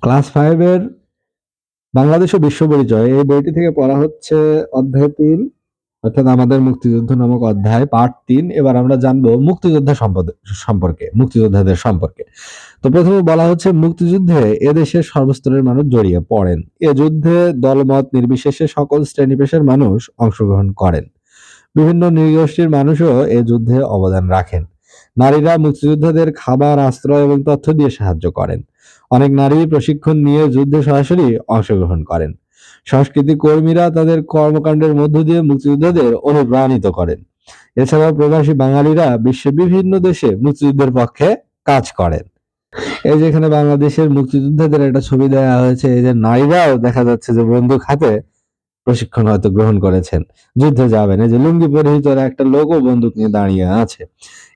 Class Bangladesh ও বিশ্ব পরিচয়, এই বইটি থেকে পড়া হচ্ছে অধ্যায় তিন, অর্থাৎ আমাদের মুক্তিযুদ্ধ নামক অধ্যায় পার্ট তিন। এবার আমরা জানব মুক্তিযোদ্ধা সম্পদ- সম্পর্কে, মুক্তিযোদ্ধাদের সম্পর্কে। তো প্রথমে বলা হচ্ছে, মুক্তিযুদ্ধে এদেশের সর্বস্তরের মানুষ জড়িয়ে পড়েন। এ যুদ্ধে দলমত নির্বিশেষে সকল শ্রেণি পেশার মানুষ অংশগ্রহণ করেন। বিভিন্ন নৃগোষ্ঠীর মানুষও এ যুদ্ধে অবদান রাখেন। নারীরা মুক্তিযোদ্ধাদের খাবার, আশ্রয় এবং তথ্য দিয়ে সাহায্য করেন। অনেক নারী প্রশিক্ষণ নিয়ে যুদ্ধে সরাসরি অংশগ্রহণ করেন। সংস্কৃতি কর্মীরা তাদের কর্মকাণ্ডের মধ্য দিয়ে মুক্তিযোদ্ধাদের অনুপ্রাণিত করেন। এছাড়াও প্রবাসী বাঙালিরা বিশ্বের বিভিন্ন দেশে মুক্তিযুদ্ধের পক্ষে কাজ করেন। এই যে এখানে বাংলাদেশের মুক্তিযোদ্ধাদের একটা ছবি দেওয়া হয়েছে, এই যে নারীরাও দেখা যাচ্ছে যে বন্দুক হাতে প্রশিক্ষণ হয়তো গ্রহণ করেছেন। যুদ্ধে যাবেন। এই যে লুঙ্গি পরিহিত একটা লোকও বন্দুক নিয়ে দাঁড়িয়ে আছে।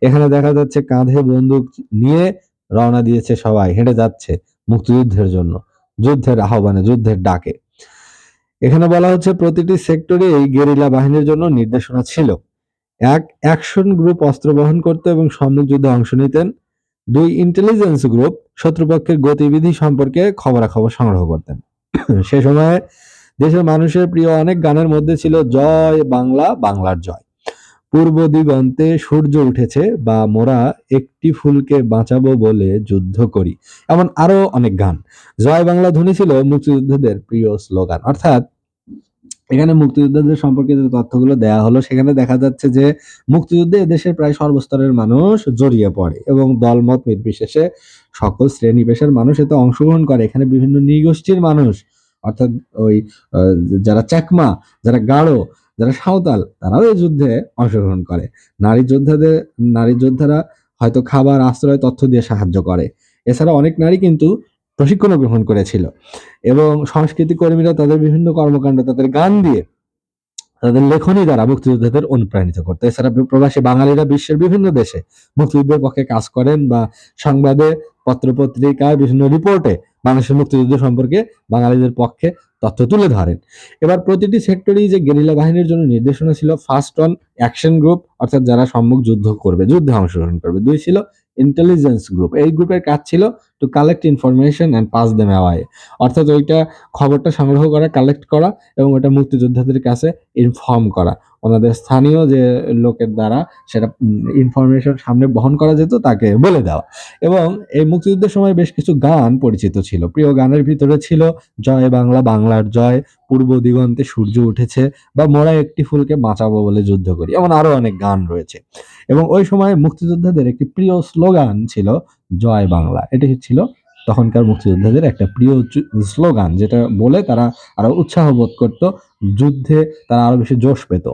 এখানে দেখা যাচ্ছে কাঁধে বন্দুক নিয়ে রওনা দিয়েছে সবাই, হেঁটে যাচ্ছে মুক্তিযুদ্ধের জন্য, যুদ্ধের আহ্বানে, যুদ্ধের ডাকে। এখানে বলা হচ্ছে প্রতিটি সেক্টরে এই গেরিলা বাহিনীর জন্য নির্দেশনা ছিল। এক, অ্যাকশন গ্রুপ অস্ত্র বহন করত এবং সম্মুখ যুদ্ধে অংশ নিতেন। দুই, ইন্টেলিজেন্স গ্রুপ শত্রুপক্ষের গতিবিধি সম্পর্কে খবরাখবর সংগ্রহ করতেন। সে সময়ে দেশের মানুষের প্রিয় অনেক গানের মধ্যে ছিল জয় বাংলা, বাংলার জয়। পূর্ব দিগন্তে সূর্য উঠেছে বা মোরা একটি ফুলকে বাঁচাবো বলে যুদ্ধ করি, এমন আরও অনেক গান। জয় বাংলা ধ্বনি ছিল মুক্তিযোদ্ধাদের প্রিয় স্লোগান। অর্থাৎ এখানে মুক্তিযোদ্ধাদের সম্পর্কে যে তথ্যগুলো দেয়া হলো, সেখানে দেখা যাচ্ছে যে মুক্তিযুদ্ধে এদেশের প্রায় সর্বস্তরের মানুষ জড়িয়ে পড়ে এবং দলমত নির্বিশেষে সকল শ্রেণি পেশার মানুষ এতে অংশগ্রহণ করে। এখানে বিভিন্ন নৃগোষ্ঠীর মানুষ অর্থাৎ ওই যারা চাকমা, যারা গাঢ় যারা সাঁওতাল, তারাও এই যুদ্ধে অংশগ্রহণ করে। নারী যোদ্ধাদের, নারী যোদ্ধারা হয়তো খাবার, আশ্রয়, তথ্য দিয়ে সাহায্য করে। এছাড়া অনেক নারী কিন্তু প্রশিক্ষণও গ্রহণ করেছিল এবং সংস্কৃতি কর্মীরা তাদের বিভিন্ন কর্মকাণ্ড, তাদের গান দিয়ে তাদের লেখনী দ্বারা মুক্তিযোদ্ধাদের অনুপ্রাণিত করতো। এছাড়া প্রবাসী বাঙালিরা বিশ্বের বিভিন্ন দেশে মুক্তিযুদ্ধের পক্ষে কাজ করেন বা সংবাদে, পত্রপত্রিকায়, বিভিন্ন রিপোর্টে বাংলাদেশের মুক্তিযুদ্ধ সম্পর্কে বাঙালিদের পক্ষে তথ্য তুলে ধরেন। এবার প্রতিটি সেক্টরেই যে গেরিলা বাহিনীর জন্য নির্দেশনা ছিল ফার্স্ট অন অ্যাকশন গ্রুপ অর্থাৎ যারা সম্মুখ যুদ্ধ করবে, যুদ্ধে অংশগ্রহণ করবে, দুই ছিল ইন্টেলিজেন্স গ্রুপ এই গ্রুপের কাজ ছিল to collect information and pass them away অর্থাৎ ওইটা খবরটা সংগ্রহ করা কালেক্ট করা এবং ওটা মুক্তিযোদ্ধাদের কাছে ইনফর্ম করা। ওনাদের স্থানীয় যে লোকের দ্বারা সেটা ইনফরমেশন সামনে বহন করা যেত তাকে বলে দেওয়া। এবং এই মুক্তিযুদ্ধের সময় বেশ কিছু গান পরিচিত ছিল। প্রিয় গানের ভিতরে ছিল, জয় বাংলা, বাংলার জয় পূর্ব দিগন্তে সূর্য উঠেছে বা মোরা একটি ফুলকে বাঁচাবো বলে যুদ্ধ করি। এমন আরও অনেক গান রয়েছে। এবং ওই সময় মুক্তিযোদ্ধাদের একটি প্রিয় স্লোগান ছিল জয় বাংলা। এটি ছিল তখনকার মুক্তিযোদ্ধাদের একটা প্রিয় স্লোগান, যেটা বলে তারা আরও উৎসাহ বোধ করত, যুদ্ধে তারা আরও বেশি জোশ পেত।